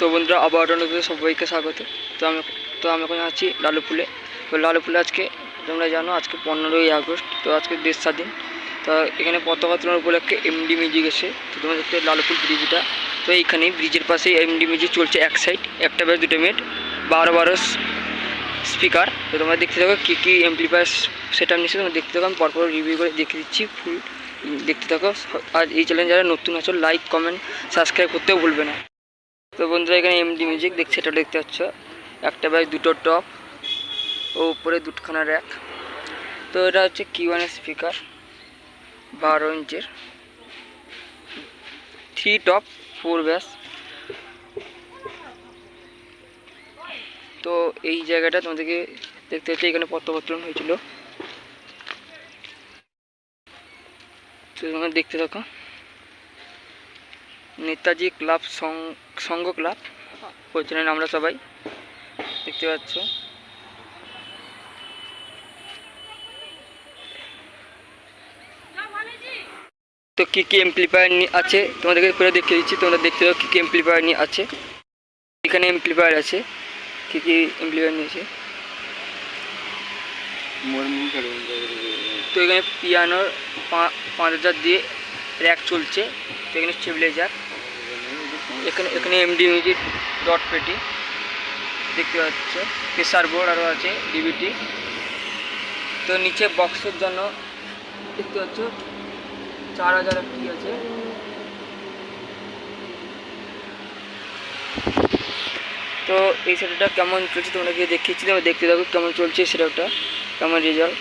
তো বন্ধুরা, আবার নতুন সবাইকে স্বাগত। তো আমি তো আমি এখন আছি লালুপুলে। তো লালুপুলে আজকে তোমরা জানো, আজকে পনেরোই আগস্ট, তো আজকে দেশ স্বাধীন তো এখানে পতাকা উত্তোলন উপলক্ষে এমডি মিউজিক এসে, তো তোমরা দেখতে লালুপুর ব্রিজটা তো এইখানে ব্রিজের পাশেই এমডি মিউজিক চলছে এক সাইড একটা ব্যাস দুটো মিনিট বারো বারো স্পিকার তো তোমরা দেখতে থাকো কী কী এমপ্লিফায়ার সেটা নিচ্ছে, তোমরা দেখতে থাকো, আমি পরপর রিভিউ করে দেখে দিচ্ছি ফুল দেখতে থাকো। আর এই চ্যানেল যারা নতুন আছো লাইক কমেন্ট সাবস্ক্রাইব করতেও ভুলবে না। তো বন্ধুরা, এখানে এমডি মিউজিক দেখছে, এটা দেখতে পাচ্ছ। একটা ব্যাগ দুটো টপ ও উপরে দুটখানা র্যাক তো এটা হচ্ছে কি ওয়ানের স্পিকার বারো ইঞ্চের। থ্রি টপ ফোর ব্যাস তো এই জায়গাটা তোমাদেরকে দেখতে হচ্ছে এখানে পত্রপত্রন হয়েছিল। তো তোমরা দেখতে থাকো। নেতাজি ক্লাব সংঘ ক্লাব পরিচালনা আমরা সবাই দেখতে পাচ্ছ। তো কী কী এমপ্লিফায়ার নিয়ে আছে? তোমাদেরকে করে দেখিয়ে দিচ্ছি। তোমরা দেখতে পাও কী কী এমপ্লিফায়ার নিয়ে আছে। এখানে এমপ্লিফায়ার আছে। কী কী এমপ্লিফায়ার নিয়েছে তো এখানে পিয়ানোর পাঁচ হাজার দিয়ে র্যাক চলছে। তো এখানে স্টেবিলাইজার এখানে এখানে এমডি মিউজিক ডট পেটি দেখতে পাচ্ছ। প্রেসার বোর্ড আরও আছে ডিবিটি তো নিচে বক্সের জন্য দেখতে পাচ্ছ, চার হাজার কি আছে। তো এই সেটটা কেমন চলছে তোমরা গিয়ে দেখিয়েছি তোমরা দেখতে থাকো কেমন চলছে সেটাটা কেমন রেজাল্ট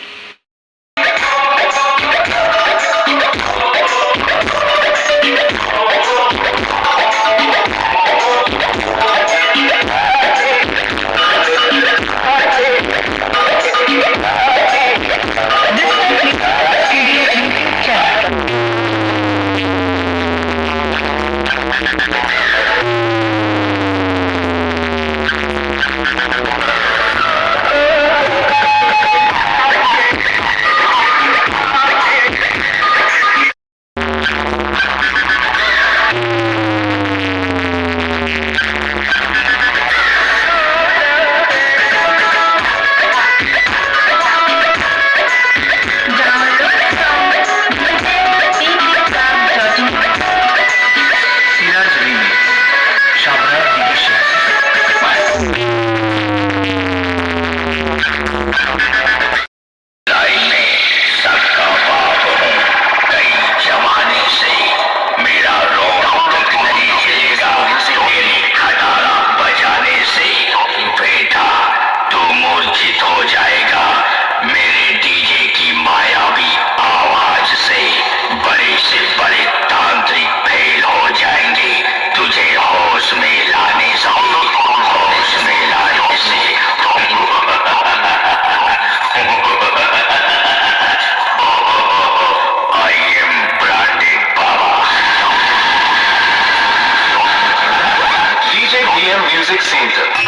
Center.